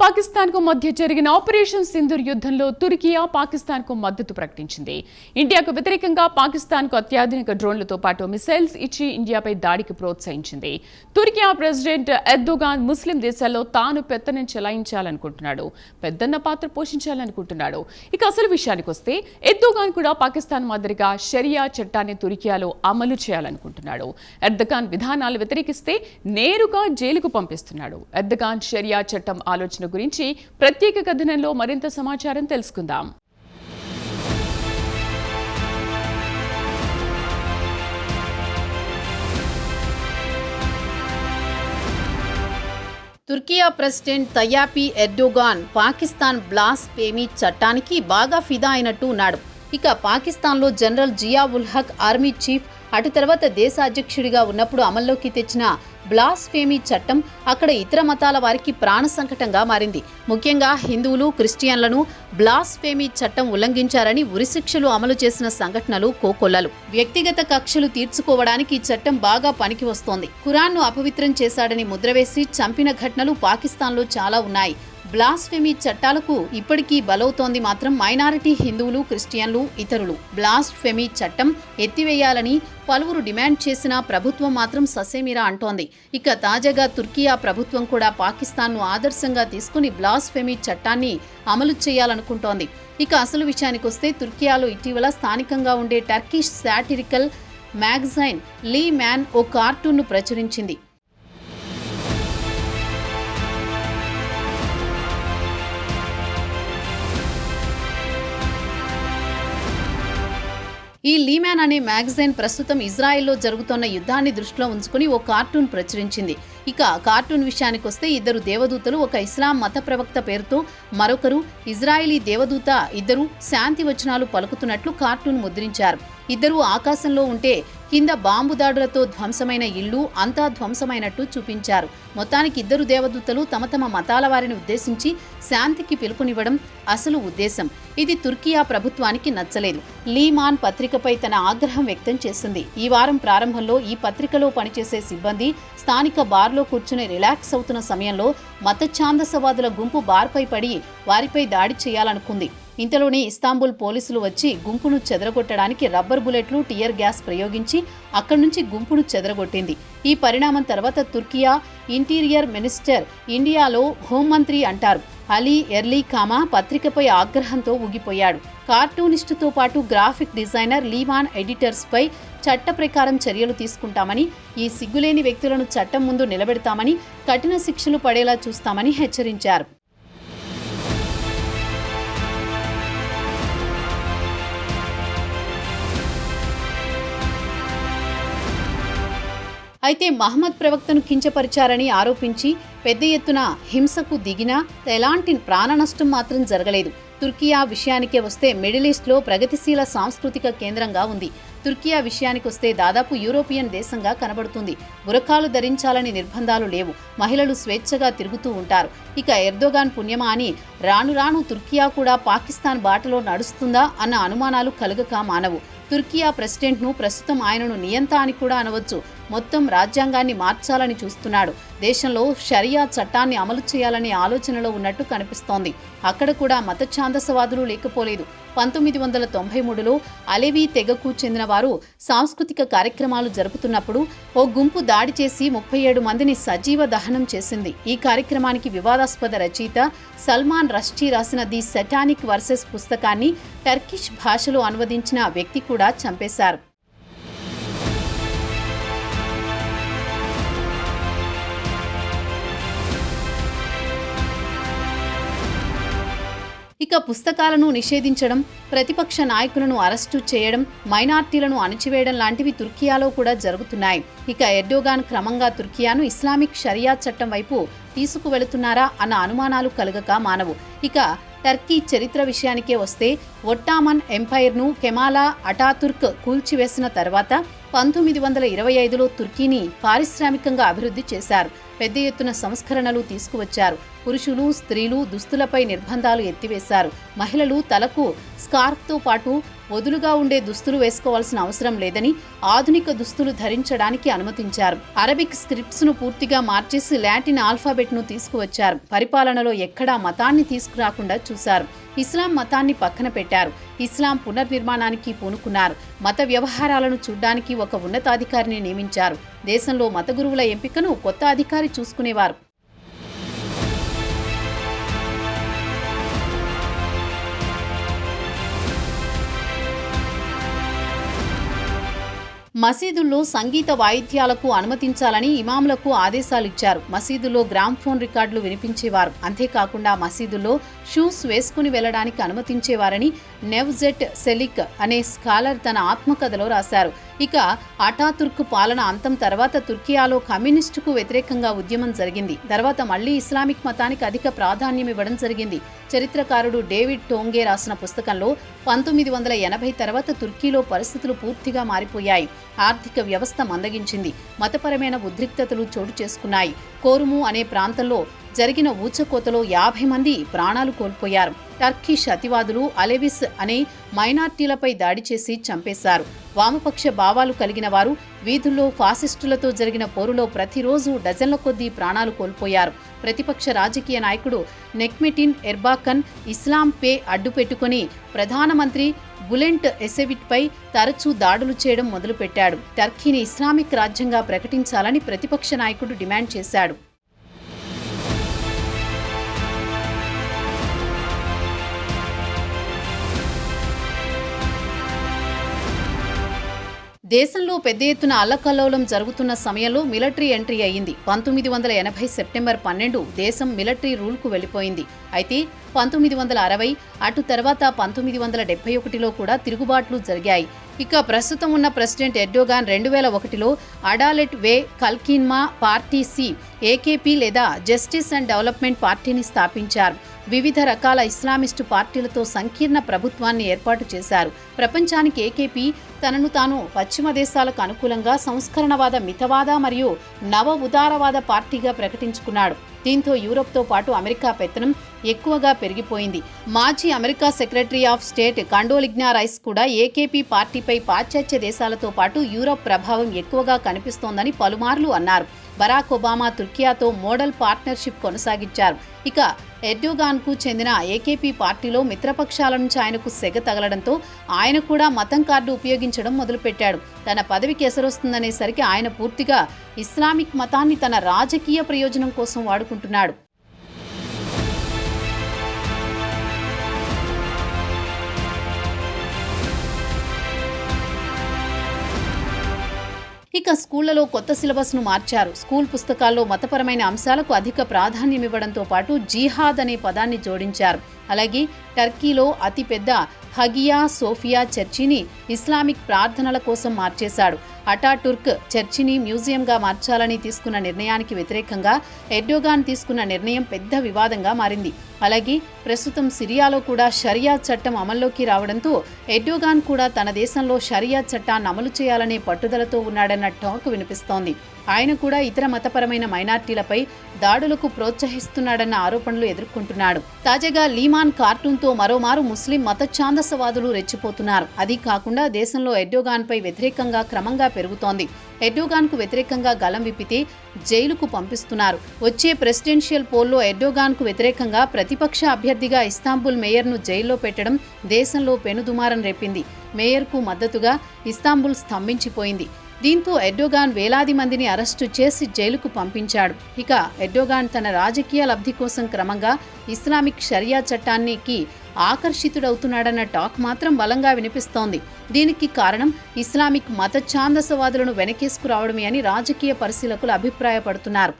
పాకిస్తాన్కు మధ్య జరిగిన ఆపరేషన్ సింధూర్ యుద్ధంలో తుర్కియా పాకిస్తాన్కు మద్దతు ప్రకటించింది. ఇండియాకు వ్యతిరేకంగా పాకిస్తాన్కు అత్యాధునిక డ్రోన్లతో పాటు మిసైల్స్ ఇచ్చి ఇండియాపై దాడికి ప్రోత్సహించింది. తుర్కియా ప్రెసిడెంట్ ఎర్దోగాన్ ముస్లిం దేశాల్లో తాను పెత్తనం చెలాయించాలనుకుంటున్నాడు. పెద్దన్న పాత్ర పోషించాలనుకుంటున్నాడు. ఇక అసలు విషయానికి వస్తే ఎర్దోగాన్ కూడా పాకిస్తాన్ మాదిరిగా షరియా చట్టాన్ని తుర్కియాలో అమలు చేయాలనుకుంటున్నాడు. ఎర్దగాన్ విధానాలు వ్యతిరేకిస్తే నేరుగా జైలుకు పంపిస్తున్నాడు. ఎర్దగాన్ షరియా చట్టం ఆలోచన గురించి ప్రత్యేక కథనంలో మరింత సమాచారం తెలుసుకుందాం. Turkiye president Tayyip Erdogan Pakistan blasphemy చట్టానికి బాగా ఫిదా అయినట్టు ఉన్నాడు. ఇక పాకిస్తాన్లో general Zia ul Haq army chief అటు తర్వాత దేశ అధ్యక్షుడిగా ఉన్నప్పుడు అమల్లోకి తెచ్చిన బ్లాస్ఫేమీ చట్టం అక్కడ ఇతర మతాల వారికి ప్రాణ సంకటంగా మారింది. ముఖ్యంగా హిందువులు క్రిస్టియన్లను బ్లాస్ఫేమీ చట్టం ఉల్లంఘించారని ఉరిశిక్షలు అమలు చేసిన సంఘటనలు కోకొల్లలు. వ్యక్తిగత కక్షలు తీర్చుకోవడానికి ఈ చట్టం బాగా పనికి వస్తోంది ఖురాన్ను అపవిత్రం చేశాడని ముద్రవేసి చంపిన ఘటనలు పాకిస్తాన్లో చాలా ఉన్నాయి. బ్లాస్ఫెమీ చట్టాలకు ఇప్పటికీ బలవుతోంది మాత్రం మైనారిటీ హిందువులు క్రిస్టియన్లు ఇతరులు. బ్లాస్ఫెమీ చట్టం ఎత్తివేయాలని పలువురు డిమాండ్ చేసినా ప్రభుత్వం మాత్రం ససేమిరా అంటోంది. ఇక తాజాగా తుర్కియా ప్రభుత్వం కూడా పాకిస్తాన్ను ఆదర్శంగా తీసుకుని బ్లాస్ఫెమీ చట్టాన్ని అమలు చేయాలనుకుంటోంది. ఇక అసలు విషయానికొస్తే తుర్కియాలో ఇటీవల స్థానికంగా ఉండే Turkish satirical magazine LeMan ఓ కార్టూన్ను ప్రచురించింది. ఈ లీమ్యాన్ అనే మ్యాగజైన్ ప్రస్తుతం ఇజ్రాయెల్లో జరుగుతున్న యుద్ధాన్ని దృష్టిలో ఉంచుకుని ఓ కార్టూన్ ప్రచురించింది. ఇక కార్టూన్ విషయానికి వస్తే ఇద్దరు దేవదూతలు ఒక ఇస్లాం మత ప్రవక్త పేరుతో మరొకరు ఇజ్రాయిలీ దేవదూత ఇద్దరు శాంతి వచనాలు పలుకుతున్నట్లు కార్టూన్ ముద్రించారు. ఇద్దరూ ఆకాశంలో ఉంటే కింద బాంబు దాడులతో ధ్వంసమైన ఇల్లు అంతా ధ్వంసమైనట్టు చూపించారు. మొత్తానికి ఇద్దరు దేవదూతలు తమ తమ మతాల వారిని ఉద్దేశించి శాంతికి పిలుపునివ్వడం అసలు ఉద్దేశం. ఇది తుర్కియా ప్రభుత్వానికి నచ్చలేదు. లీమాన్ పత్రికపై తన ఆగ్రహం వ్యక్తం చేసింది. ఈ వారం ప్రారంభంలో ఈ పత్రికలో పనిచేసే సిబ్బంది స్థానిక బార్లో కూర్చుని రిలాక్స్ అవుతున్న సమయంలో మతఛాందసవాదుల గుంపు బార్పై పడి వారిపై దాడి చేయాలనుకుంది. ఇంతలోనే ఇస్తాంబుల్ పోలీసులు వచ్చి గుంపును చెదరగొట్టడానికి రబ్బర్ బుల్లెట్లు టియర్ గ్యాస్ ప్రయోగించి అక్కడి నుంచి గుంపును చెదరగొట్టింది. ఈ పరిణామం తర్వాత తుర్కియా ఇంటీరియర్ మినిస్టర్ ఇండియాలో హోంమంత్రి అంటారు. అలీ ఎర్లీ కామా పత్రికపై ఆగ్రహంతో ఊగిపోయాడు. కార్టూనిస్టుతో పాటు గ్రాఫిక్ డిజైనర్ లీవాన్ ఎడిటర్స్పై చట్ట ప్రకారం చర్యలు తీసుకుంటామని ఈ సిగ్గులేని వ్యక్తులను చట్టం ముందు నిలబెడతామని కఠిన శిక్షలు పడేలా చూస్తామని హెచ్చరించారు. అయితే మహమ్మద్ ప్రవక్తను కించపరిచారని ఆరోపించి పెద్ద ఎత్తున హింసకు దిగినా ఎలాంటి ప్రాణ నష్టం మాత్రం జరగలేదు. తుర్కియా విషయానికే వస్తే మిడిల్ ఈస్ట్లో ప్రగతిశీల సాంస్కృతిక కేంద్రంగా ఉంది. తుర్కియా విషయానికొస్తే దాదాపు యూరోపియన్ దేశంగా కనబడుతుంది. బురకాలు ధరించాలని నిర్బంధాలు లేవు. మహిళలు స్వేచ్ఛగా తిరుగుతూ ఉంటారు. ఇక ఎర్దోగాన్ పుణ్యమా అని రాను రాను తుర్కియా కూడా పాకిస్తాన్ బాటలో నడుస్తుందా అన్న అనుమానాలు కలుగక మానవు. తుర్కియా ప్రెసిడెంట్ను ప్రస్తుతం ఆయనను నియంత అని కూడా అనవచ్చు. మొత్తం రాజ్యాంగాన్ని మార్చాలని చూస్తున్నాడు. దేశంలో షరియా చట్టాన్ని అమలు చేయాలనే ఆలోచనలో ఉన్నట్టు కనిపిస్తోంది. అక్కడ కూడా మత ఛాందసవాదులు లేకపోలేదు. పంతొమ్మిది వందల తొంభై మూడులో అలెవీ తెగకు చెందిన వారు సాంస్కృతిక కార్యక్రమాలు జరుపుతున్నప్పుడు ఓ గుంపు దాడి చేసి ముప్పై ఏడు మందిని సజీవ దహనం చేసింది. ఈ కార్యక్రమానికి వివాదాస్పద రచయిత సల్మాన్ రష్టీ రాసిన ది సెటానిక్ వర్సెస్ పుస్తకాన్ని టర్కిష్ భాషలో అనువదించిన వ్యక్తి కూడా చంపేశారు. ఇక పుస్తకాలను నిషేధించడం ప్రతిపక్ష నాయకులను అరెస్టు చేయడం మైనార్టీలను అణిచివేయడం లాంటివి తుర్కియాలో కూడా జరుగుతున్నాయి. ఇక ఎర్డోగాన్ క్రమంగా తుర్కియాను ఇస్లామిక్ షరియా చట్టం వైపు తీసుకువెళుతున్నారా అన్న అనుమానాలు కలగక మానవు. ఇక టర్కీ చరిత్ర విషయానికే వస్తే ఒట్టామన్ ఎంపైర్ను కెమాలా అటాతుర్క్ కూల్చివేసిన తర్వాత పంతొమ్మిది వందల ఇరవై ఐదులో తుర్కీని పారిశ్రామికంగా అభివృద్ధి చేశారు. పెద్ద ఎత్తున సంస్కరణలు తీసుకువచ్చారు. పురుషులు స్త్రీలు దుస్తులపై నిర్బంధాలు ఎత్తివేశారు. మహిళలు తలకు స్కార్ఫ్తో పాటు వదులుగా ఉండే దుస్తులు వేసుకోవాల్సిన అవసరం లేదని ఆధునిక దుస్తులు ధరించడానికి అనుమతించారు. అరబిక్ స్క్రిప్ట్స్ను పూర్తిగా మార్చేసి లాటిన్ ఆల్ఫాబెట్ను తీసుకువచ్చారు. పరిపాలనలో ఎక్కడా మతాన్ని తీసుకురాకుండా చూశారు. ఇస్లాం మతాన్ని పక్కన పెట్టారు. ఇస్లాం పునర్నిర్మాణానికి పూనుకున్నారు. మత వ్యవహారాలను చూడ్డానికి ఒక ఉన్నతాధికారిని నియమించారు. దేశంలో మత గురువుల ఎంపికను కొత్త అధికారి చూసుకునేవారు. మసీదుల్లో సంగీత వాయిద్యాలకు అనుమతించాలని ఇమాములకు ఆదేశాలు ఇచ్చారు మసీదులో గ్రామ్ ఫోన్ రికార్డులు వినిపించేవారు. అంతేకాకుండా మసీదుల్లో షూస్ వేసుకుని వెళ్ళడానికి అనుమతించేవారని నెవ్జెట్ సెలిక్ అనే స్కాలర్ తన ఆత్మకథలో రాశారు. ఇక అటాతుర్క్ పాలన అంతం తర్వాత తుర్కియాలో కమ్యూనిస్టుకు వ్యతిరేకంగా ఉద్యమం జరిగింది. తర్వాత మళ్ళీ ఇస్లామిక్ మతానికి అధిక ప్రాధాన్యం ఇవ్వడం జరిగింది. చరిత్రకారుడు డేవిడ్ టోంగే రాసిన పుస్తకంలో పంతొమ్మిది వందల ఎనభై తర్వాత తుర్కీలో పరిస్థితులు పూర్తిగా మారిపోయాయి. ఆర్థిక వ్యవస్థ మందగించింది. మతపరమైన ఉద్రిక్తతలు చోటు చేసుకున్నాయి. కోరుము అనే ప్రాంతంలో జరిగిన ఊచకోతలో యాభై మంది ప్రాణాలు కోల్పోయారు. టర్కిష్ అతివాదులు అలెవిస్ అనే మైనార్టీలపై దాడి చేసి చంపేశారు. వామపక్ష భావాలు కలిగిన వారు వీధుల్లో ఫాసిస్టులతో జరిగిన పోరులో ప్రతిరోజు డజన్ల కొద్దీ ప్రాణాలు కోల్పోయారు. ప్రతిపక్ష రాజకీయ నాయకుడు నెక్మెటిన్ ఎర్బాకన్ ఇస్లాం పే అడ్డుపెట్టుకుని ప్రధానమంత్రి బులెంట్ ఎసెవిట్పై తరచూ దాడులు చేయడం మొదలుపెట్టాడు. టర్కీని ఇస్లామిక్ రాజ్యంగా ప్రకటించాలని ప్రతిపక్ష నాయకుడు డిమాండ్ చేశాడు. దేశంలో పెద్ద ఎత్తున అల్లకల్లోలం జరుగుతున్న సమయంలో మిలిటరీ ఎంట్రీ అయింది పంతొమ్మిది వందల ఎనభై సెప్టెంబర్ పన్నెండు దేశం మిలిటరీ రూల్కు వెళ్ళిపోయింది. అయితే పంతొమ్మిది వందల అరవై అటు తర్వాత పంతొమ్మిది వందల డెబ్బై ఒకటిలో కూడా తిరుగుబాట్లు జరిగాయి. ఇక ప్రస్తుతం ఉన్న ప్రెసిడెంట్ ఎర్డోగాన్ రెండు వేల ఒకటిలో అడాలెట్ వే కల్కిన్మా పార్టీ సి ఏకేపీ లేదా జస్టిస్ అండ్ డెవలప్మెంట్ పార్టీని స్థాపించారు. వివిధ రకాల ఇస్లామిస్టు పార్టీలతో సంకీర్ణ ప్రభుత్వాన్ని ఏర్పాటు చేశారు. ప్రపంచానికి ఏకేపీ తనను తాను పశ్చిమ దేశాలకు అనుకూలంగా సంస్కరణవాద మితవాద మరియు నవ ఉదారవాద పార్టీగా ప్రకటించుకున్నాడు. దీంతో యూరోప్తో పాటు అమెరికా పెత్తనం ఎక్కువగా పెరిగిపోయింది. మాజీ America secretary of state Condoleezza Rice కూడా ఏకేపీ పార్టీపై పాశ్చాత్య దేశాలతో పాటు యూరప్ ప్రభావం ఎక్కువగా కనిపిస్తోందని పలుమార్లు అన్నారు. బరాక్ ఒబామా తుర్కియాతో మోడల్ పార్ట్నర్షిప్ కొనసాగించారు. ఇక ఎర్డోగాన్కు చెందిన ఏకేపీ పార్టీలో మిత్రపక్షాల నుంచి ఆయనకు సెగ తగలడంతో ఆయన కూడా మతం కార్డు ఉపయోగించడం మొదలుపెట్టాడు. తన పదవికి ఎసరొస్తుందనేసరికి ఆయన పూర్తిగా ఇస్లామిక్ మతాన్ని తన రాజకీయ ప్రయోజనం కోసం వాడుకుంటున్నాడు. ఇక స్కూళ్ళలో కొత్త సిలబస్ను మార్చారు. స్కూల్ పుస్తకాల్లో మతపరమైన అంశాలకు అధిక ప్రాధాన్యం ఇవ్వడంతో పాటు జీహాద్ అనే పదాన్ని జోడించారు. అలాగే టర్కీలో అతిపెద్ద హగియా సోఫియా చర్చిని ఇస్లామిక్ ప్రార్థనల కోసం మార్చేశాడు. అటాటుర్క్ చర్చిని మ్యూజియంగా మార్చాలని తీసుకున్న నిర్ణయానికి వ్యతిరేకంగా ఎర్డోగాన్ తీసుకున్న నిర్ణయం పెద్ద వివాదంగా మారింది. అలాగే ప్రస్తుతం సిరియాలో కూడా షరియా చట్టం అమల్లోకి రావడంతో ఎర్డోగాన్ కూడా తన దేశంలో షరియా చట్టాన్ని అమలు చేయాలనే పట్టుదలతో ఉన్నాడన్న టాక్ వినిపిస్తోంది. ఆయన కూడా ఇతర మతపరమైన మైనార్టీలపై దాడులకు ప్రోత్సహిస్తున్నాడన్న ఆరోపణలు ఎదుర్కొంటున్నాడు. తాజాగా లీమాన్ కార్టూన్తో మరోమారు ముస్లిం మత ఛాందసవాదులు రెచ్చిపోతున్నారు. అది కాకుండా దేశంలో ఎడ్డోగాన్పై వ్యతిరేకంగా క్రమంగా పెరుగుతోంది. ఎర్డోగాన్కు వ్యతిరేకంగా గలం విప్పితే జైలుకు పంపిస్తున్నారు. వచ్చే ప్రెసిడెన్షియల్ పోల్లో ఎర్డోగాన్కు వ్యతిరేకంగా ప్రతిపక్ష అభ్యర్థిగా ఇస్తాంబుల్ మేయర్ను జైల్లో పెట్టడం దేశంలో పెనుదుమారం రేపింది. మేయర్కు మద్దతుగా ఇస్తాంబుల్ స్తంభించిపోయింది. దీంతో ఎర్డోగాన్ వేలాది మందిని అరెస్టు చేసి జైలుకు పంపించాడు. ఇక ఎర్డోగాన్ తన రాజకీయ లబ్ధి కోసం క్రమంగా ఇస్లామిక్ షరియా చట్టానికి ఆకర్షితుడవుతున్నాడన్న టాక్ మాత్రం బలంగా వినిపిస్తోంది. దీనికి కారణం ఇస్లామిక్ మత ఛాందసవాదులను వెనకేసుకురావడమే అని రాజకీయ పరిశీలకులు అభిప్రాయపడుతున్నారు.